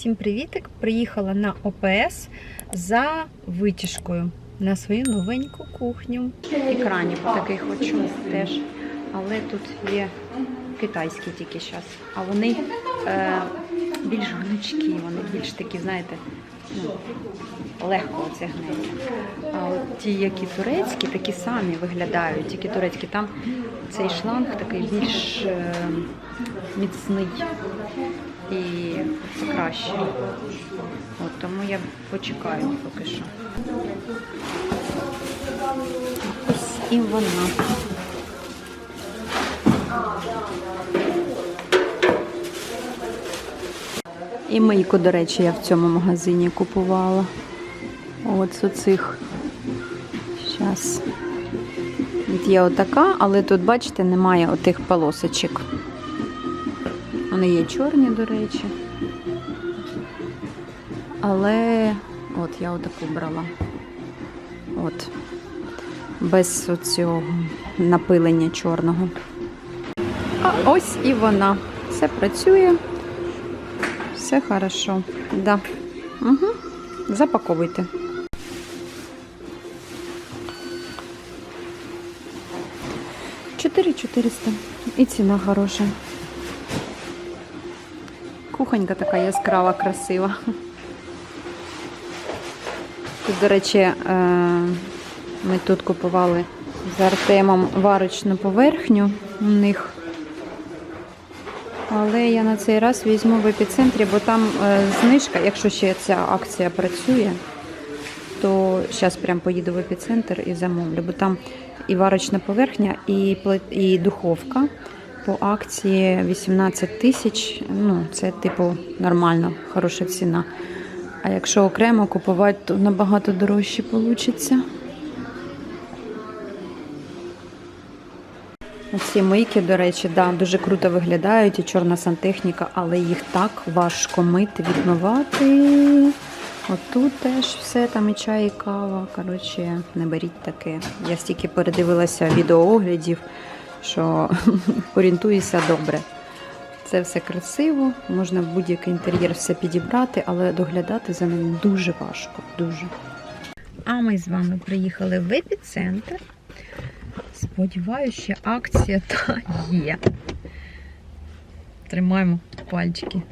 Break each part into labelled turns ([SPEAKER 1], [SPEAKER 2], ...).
[SPEAKER 1] Всім привітик! Приїхала на ОПС за витяжкою на свою новеньку кухню. Екранів такий хочу теж. Але тут є китайські тільки зараз. А вони е, більш гнучкі, вони більш такі, знаєте, ну, легко оце гнеться. А от ті, які турецькі, такі самі виглядають. Тільки турецькі, там цей шланг такий більш е, міцний і краще. От, тому я почекаю поки що. Ось і вона. І мийку, до речі, я в цьому магазині купувала. От з оцих. Зараз. От є отака, але тут, бачите, немає отих полосочок. Вони є чорні, до речі. Але от я отаку брала. От. Без цього напилення чорного. А ось і вона. Все працює. Все хорошо. Да. Угу. Запаковуйте. Чотири 400. І ціна хороша. Кухонька така яскрава, красива. Тут, до речі, е, ми тут купували з Артемом варочну поверхню у них. Але я на цей раз візьму в епіцентрі, бо там е, знижка, якщо ще ця акція працює, то зараз прям поїду в епіцентр і замовлю, бо там і варочна поверхня, і, і духовка по акції 18 тисяч. Ну, це типу нормально, хороша ціна. А якщо окремо купувати, то набагато дорожче вийде. Ці мийки, до речі, да, дуже круто виглядають і чорна сантехніка, але їх так важко мити, відмивати. Отут теж все, там і чай, і кава. Коротше, не беріть таке. Я стільки передивилася відеооглядів, що орієнтуюся добре. Це все красиво, можна в будь-який інтер'єр все підібрати, але доглядати за ним дуже важко. Дуже. А ми з вами приїхали в епіцентр. Сподіваюся, що акція та є. Тримаємо пальчики.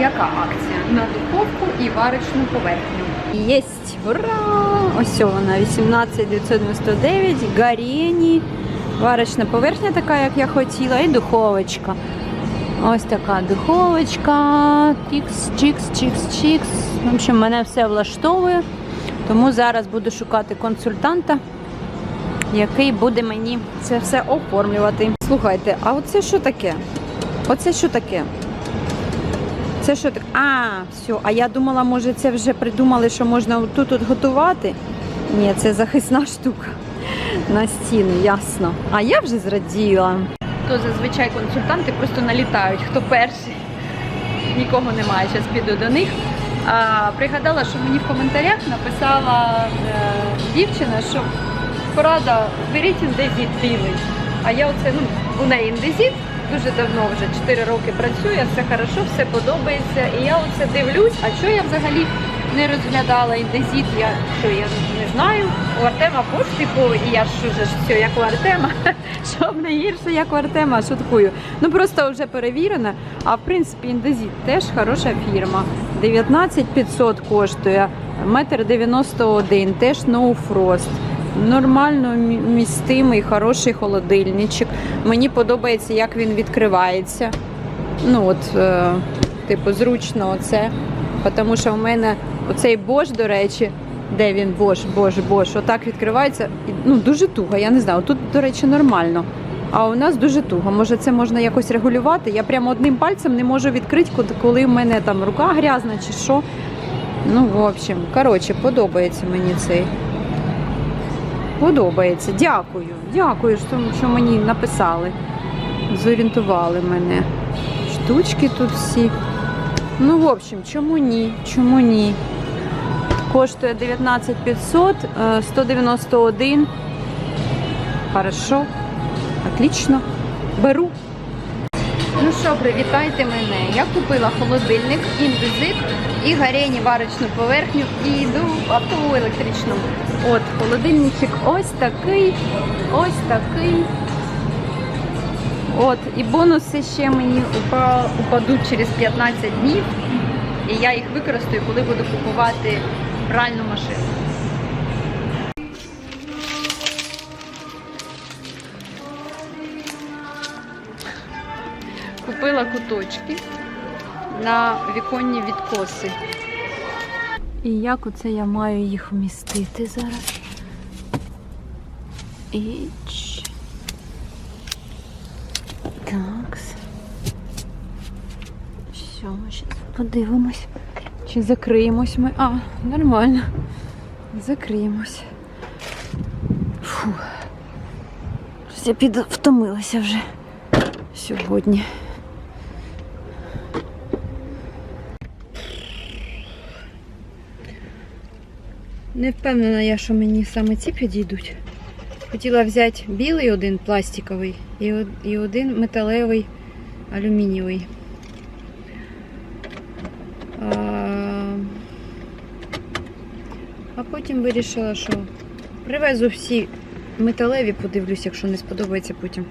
[SPEAKER 1] Яка акція? На духовку і варочну поверхню. Єсть! Ура! Ось вона, 18999, гарені. Варочна поверхня така, як я хотіла, і духовочка. Ось така духовочка. Тікс, чікс, чікс, чікс. В общем, мене все влаштовує. Тому зараз буду шукати консультанта який буде мені це все оформлювати. Слухайте, а оце що таке? Оце що таке? Це що таке? А, все. А я думала, може, це вже придумали, що можна тут от готувати. Ні, це захисна штука на стіни, ясно. А я вже зраділа. То зазвичай консультанти просто налітають, хто перший. Нікого немає, зараз піду до них. А, пригадала, що мені в коментарях написала е, дівчина, що порада беріть індезіт білий. А я оце, ну, у неї індезіт дуже давно, вже 4 роки працює, все хорошо, все подобається. І я оце дивлюсь, а що я взагалі не розглядала індезіт, я що я не знаю. У Артема пош, типу, і я ж уже ж все як у Артема. Щоб не гірше, як у Артема, шуткую. Ну просто вже перевірено. А в принципі індезіт теж хороша фірма. 19 500 коштує, метр 91, теж no frost. Нормально містимий, хороший холодильничок. Мені подобається, як він відкривається. Ну от, е, типу, зручно оце. Тому що в мене оцей бош, до речі, де він бош, бош, бош, отак відкривається. Ну, дуже туго, я не знаю. Тут, до речі, нормально. А у нас дуже туго. Може, це можна якось регулювати. Я прямо одним пальцем не можу відкрити, коли- в мене там рука грязна чи що. Ну, в общем, коротше, подобається мені цей. Подобається. Дякую. Дякую, що мені написали. Зорієнтували мене. Штучки тут всі. Ну, в общем, чому ні? Чому ні? Коштує 19 500, е, 191. Хорошо. Отлично. Беру. Ну що, привітайте мене. Я купила холодильник індезит і гарені варочну поверхню і йду в автову електричну. От, холодильничок ось такий, ось такий. От, і бонуси ще мені упадуть через 15 днів. І я їх використаю, коли буду купувати пральну машину. Купила куточки на віконні відкоси. І як оце я маю їх вмістити зараз? І... Так. Ми зараз подивимось. Чи закриємось ми. А, нормально. Закриємось. Фу. Я під... втомилася вже сьогодні. Не впевнена я, що мені саме ці підійдуть. Хотіла взяти білий один пластиковий і, один металевий алюмінієвий. А, потім вирішила, що привезу всі металеві, подивлюсь, якщо не сподобається, потім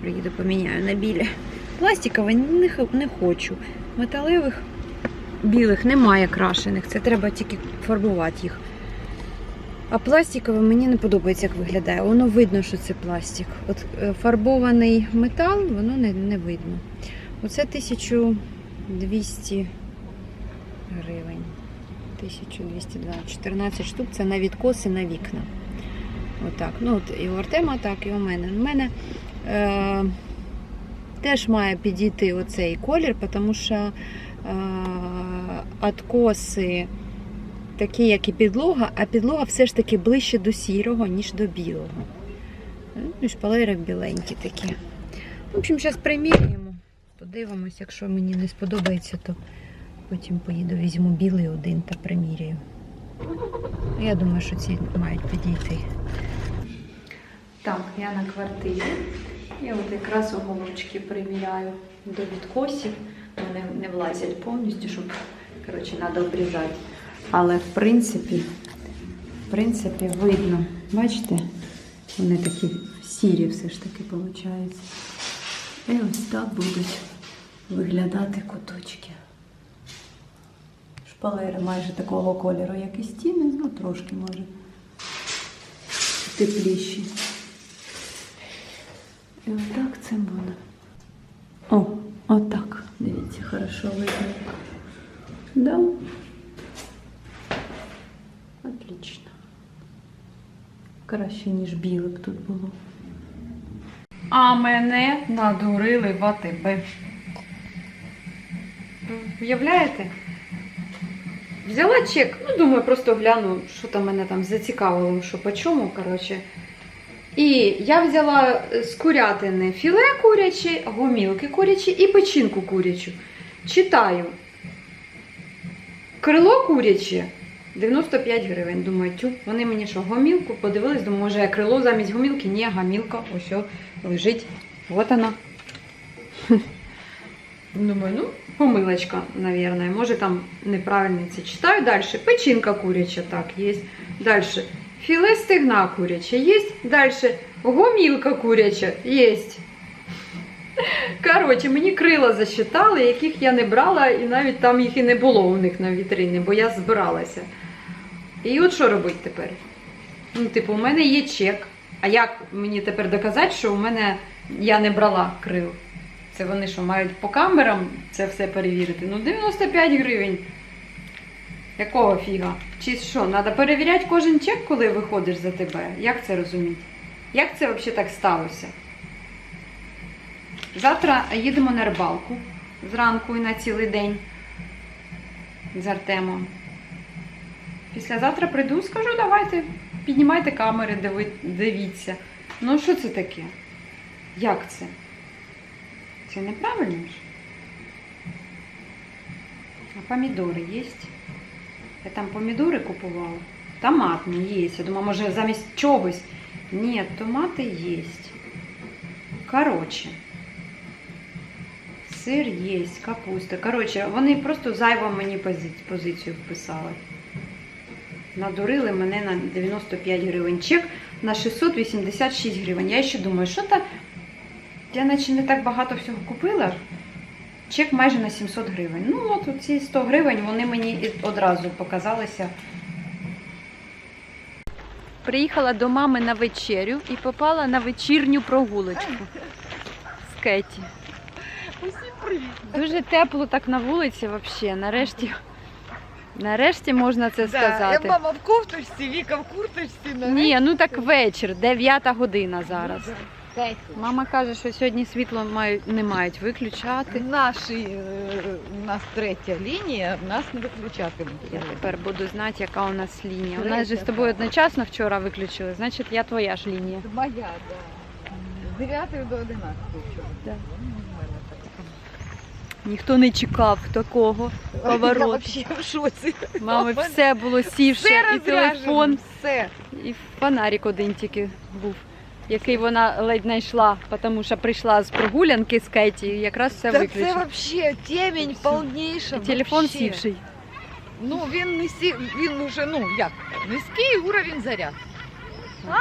[SPEAKER 1] приїду поміняю на білі. Пластиковий не, не хочу. Металевих білих немає крашених, це треба тільки фарбувати їх. А пластикове мені не подобається, як виглядає. Воно видно, що це пластик. От е, фарбований метал, воно не, не видно. Оце 1200 гривень. 1202. 14 штук це на відкоси на вікна. Отак. Ну, от і у Артема так, і у мене. У мене е, теж має підійти оцей колір, тому що е, откоси такі, як і підлога, а підлога все ж таки ближче до сірого, ніж до білого. Ну, шпалери біленькі такі. В общем, зараз примірюємо. Подивимось, якщо мені не сподобається, то потім поїду, візьму білий один та приміряю. Я думаю, що ці мають підійти. Так, я на квартирі. І от якраз уголочки приміряю до відкосів. Вони не влазять повністю, щоб коротше, треба обрізати. Але в принципі, в принципі, видно. Бачите? Вони такі сірі все ж таки виходить. І ось так будуть виглядати куточки. Шпалери майже такого кольору, як і стіни, ну трошки може тепліші. І отак це буде. О, отак. Дивіться, хорошо видно. Да. Отлично. Краще, ніж біле б тут було. А мене надурили в АТБ. Уявляєте? Взяла чек, ну думаю, просто гляну, що там мене там зацікавило, що по чому, коротше. І я взяла з курятини філе куряче, гомілки курячі і печінку курячу. Читаю. Крило куряче 95 гривень. Думаю, тю, вони мені що, гомілку подивились, думаю, може я крило замість гомілки? Ні, гомілка, ось лежить. От вона. Думаю, ну, помилочка, наверное. Може там неправильно це читаю. Далі печінка куряча, так, є. Далі філе стегна куряче, є. Далі гомілка куряча, є. Коротше, мені крила засчитали, яких я не брала, і навіть там їх і не було у них на вітрині, бо я збиралася. І от що робити тепер? Ну, типу, у мене є чек. А як мені тепер доказати, що у мене я не брала крил? Це вони що, мають по камерам це все перевірити? Ну, 95 гривень. Якого фіга? Чи що, треба перевіряти кожен чек, коли виходиш за тебе? Як це розуміти? Як це взагалі так сталося? Завтра їдемо на рибалку зранку і на цілий день з Артемом. Післязавтра прийду, скажу, давайте, піднімайте камери, дивіться. Ну, що це таке? Як це? Це неправильно ж? А помідори є? Я там помідори купувала. Томатні є. Я думаю, може замість чогось. Ні, томати є. Коротше. Сир є, капуста. Коротше, вони просто зайво мені позицію вписали. Надурили мене на 95 гривень. Чек на 686 гривень. Я ще думаю, що то я наче не так багато всього купила. Чек майже на 700 гривень. Ну, от ці 100 гривень вони мені одразу показалися. Приїхала до мами на вечерю і попала на вечірню прогулочку з Кеті.
[SPEAKER 2] Привіт.
[SPEAKER 1] Дуже тепло так на вулиці взагалі. Нарешті, нарешті можна це сказати.
[SPEAKER 2] Я мама в кофточці, Віка в курточці. на
[SPEAKER 1] Ні, ну так вечір, 9 година зараз. Мама каже, що сьогодні світло мають, не мають виключати.
[SPEAKER 2] Наші, е, у нас третя лінія, нас не виключатимуть.
[SPEAKER 1] Я тепер буду знати, яка у нас лінія. У нас же з тобою одночасно вчора виключили, значить я твоя ж лінія.
[SPEAKER 2] Моя, да. З 9 до 11 вчора.
[SPEAKER 1] Да.
[SPEAKER 2] Ну, в мене так.
[SPEAKER 1] Ніхто не чекав такого повороту.
[SPEAKER 2] взагалі в шоці.
[SPEAKER 1] Мами, все було сівше,
[SPEAKER 2] Все
[SPEAKER 1] і телефон,
[SPEAKER 2] все.
[SPEAKER 1] і фонарик один тільки був. Який вона ледь знайшла, тому що прийшла з прогулянки з Кеті, і якраз все
[SPEAKER 2] Та це взагалі темень повніша.
[SPEAKER 1] І телефон
[SPEAKER 2] вообще.
[SPEAKER 1] сівший.
[SPEAKER 2] Ну він не сів, він уже, ну як, низький уровень заряд.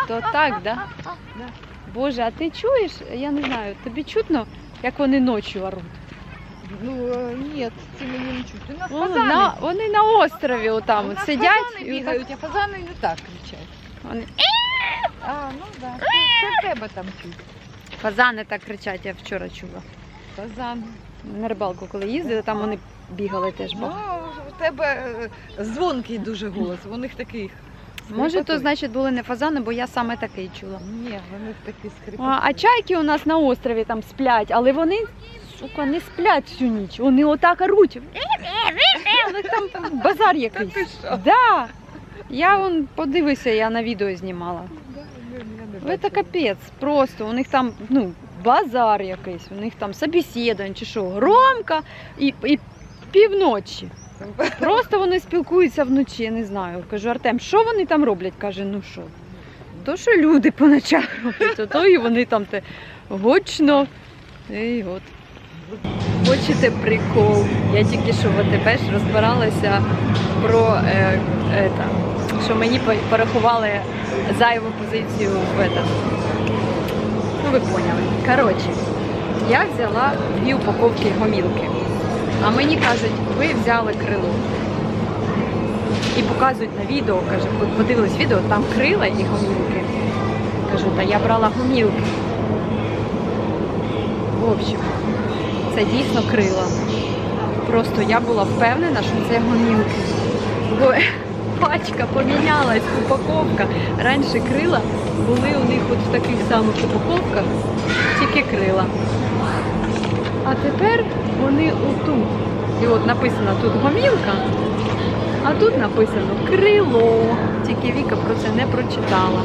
[SPEAKER 1] То так, да?
[SPEAKER 2] Да.
[SPEAKER 1] Боже, а ти чуєш? Я не знаю, тобі чутно, як вони ночі оруть?
[SPEAKER 2] Ну е, ні, це мені не чуть. У нас
[SPEAKER 1] Ну,
[SPEAKER 2] фазани.
[SPEAKER 1] на, вони на острові отам
[SPEAKER 2] У
[SPEAKER 1] от
[SPEAKER 2] нас
[SPEAKER 1] сидять.
[SPEAKER 2] фазани
[SPEAKER 1] і отак
[SPEAKER 2] бігають, а фазани не так кричать.
[SPEAKER 1] вони...
[SPEAKER 2] А, ну так. Да. Це тебе там чуть.
[SPEAKER 1] Фазани так кричать, я вчора чула.
[SPEAKER 2] Фазан.
[SPEAKER 1] На рибалку, коли їздили, там вони бігали теж
[SPEAKER 2] Ну,
[SPEAKER 1] багато.
[SPEAKER 2] у тебе е, дзвонкий дуже голос, у них такий.
[SPEAKER 1] Може, то значить були не фазани, бо я саме такий чула.
[SPEAKER 2] Ні, у них такий
[SPEAKER 1] А, а чайки у нас на острові там сплять, але вони, сука, не сплять всю ніч. Вони отак оруть. У них там базар якийсь. Да. Я вон подивися, я на відео знімала. Це капець. Просто у них там ну, базар якийсь, у них там собеседування чи що, громко і, і півночі. Просто вони спілкуються вночі, я не знаю. Кажу, Артем, що вони там роблять? Каже, ну що? То, що люди по ночах роблять, а то і вони там те гучно. І от. Хочете прикол? Я тільки що в АТБ розбиралася про е, е, та, що мені порахували зайву позицію в этом. Ну, ви поняли. Коротше, я взяла дві упаковки гомілки. А мені кажуть, ви взяли крило. І показують на відео, каже, «От подивились відео, там крила і гомілки. Кажу, та я брала гомілки. В общем, це дійсно крила. Просто я була впевнена, що це гомілки. Бо пачка помінялась, упаковка. Раніше крила були у них от в таких самих упаковках, тільки крила. А тепер вони отут. І от написано тут гомілка, а тут написано крило. Тільки Віка про це не прочитала.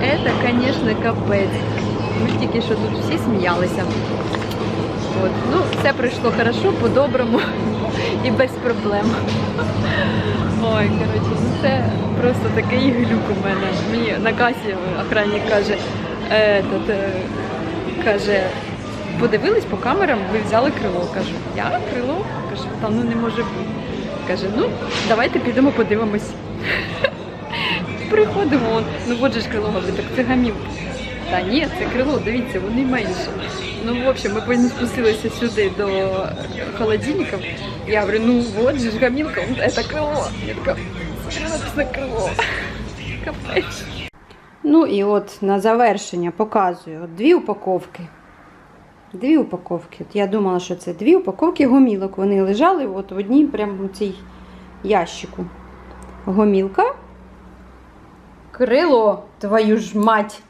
[SPEAKER 1] Це, звісно, капець. Ми тільки що тут всі сміялися. От. Ну, все пройшло хорошо, по-доброму і без проблем. Ой, коротше, ну це просто такий глюк у мене. Мені на касі охранник каже, е, тот, е, каже, подивились по камерам, ви взяли крило. Кажу, я крило? Каже, та ну не може бути. Каже, ну давайте підемо подивимось. Приходимо, ну от же ж крило, говорю, так це гамілка. Та ні, це крило, дивіться, вони менше. Ну, в общем, потім спустилися сюди до холодильників. Я говорю, ну от же ж гамілка, це крило. Я така. Ну і от на завершення показую от дві упаковки. Дві упаковки. От я думала, що це дві упаковки гомілок. Вони лежали от в одній прямо у цій ящику. Гомілка. Крило, твою ж мать.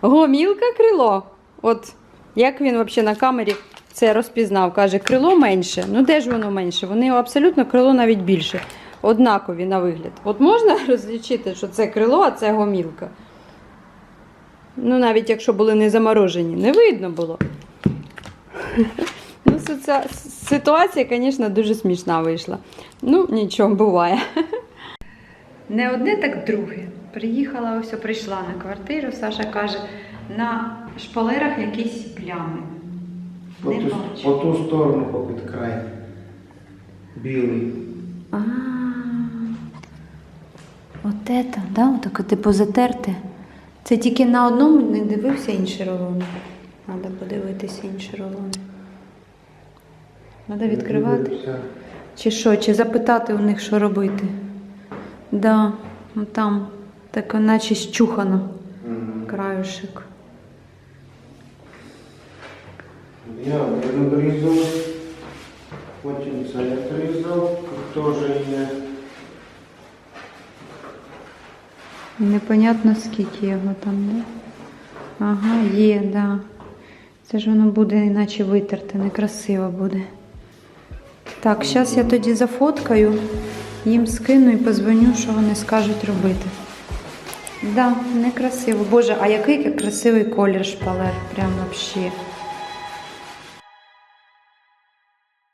[SPEAKER 1] Гомілка крило. От як він взагалі на камері це розпізнав. Каже, крило менше. Ну де ж воно менше? Вони абсолютно крило навіть більше. Однакові на вигляд. От можна розлічити, що це крило, а це гомілка. Ну, навіть якщо були не заморожені, не видно було. Ну, ця ситуація, звісно, дуже смішна вийшла. Ну, нічого, буває. Не одне, так друге. Приїхала, ось прийшла на квартиру. Саша каже, на шпалерах якісь плями.
[SPEAKER 3] По,
[SPEAKER 1] Не
[SPEAKER 3] ту,
[SPEAKER 1] бачу.
[SPEAKER 3] по ту сторону попід край. Білий.
[SPEAKER 1] А. От це, да? Отаке типу затерте. Це тільки на одному не дивився інші рулони. Треба подивитися інші рулони. Треба відкривати.
[SPEAKER 3] Дивився.
[SPEAKER 1] Чи що, чи запитати у них, що робити? Да, ну там так наче щухано
[SPEAKER 3] Мгм.
[SPEAKER 1] краюшек.
[SPEAKER 3] Я один обрізав, потім це відрізав, тут теж є.
[SPEAKER 1] Непонятно скільки його там, да? Ага, є, да. Це ж воно буде іначе витерте, некрасиво буде. Так, зараз я тоді зафоткаю, їм скину і позвоню, що вони скажуть робити. Да, некрасиво. Боже, а який красивий колір шпалер, прям вообще.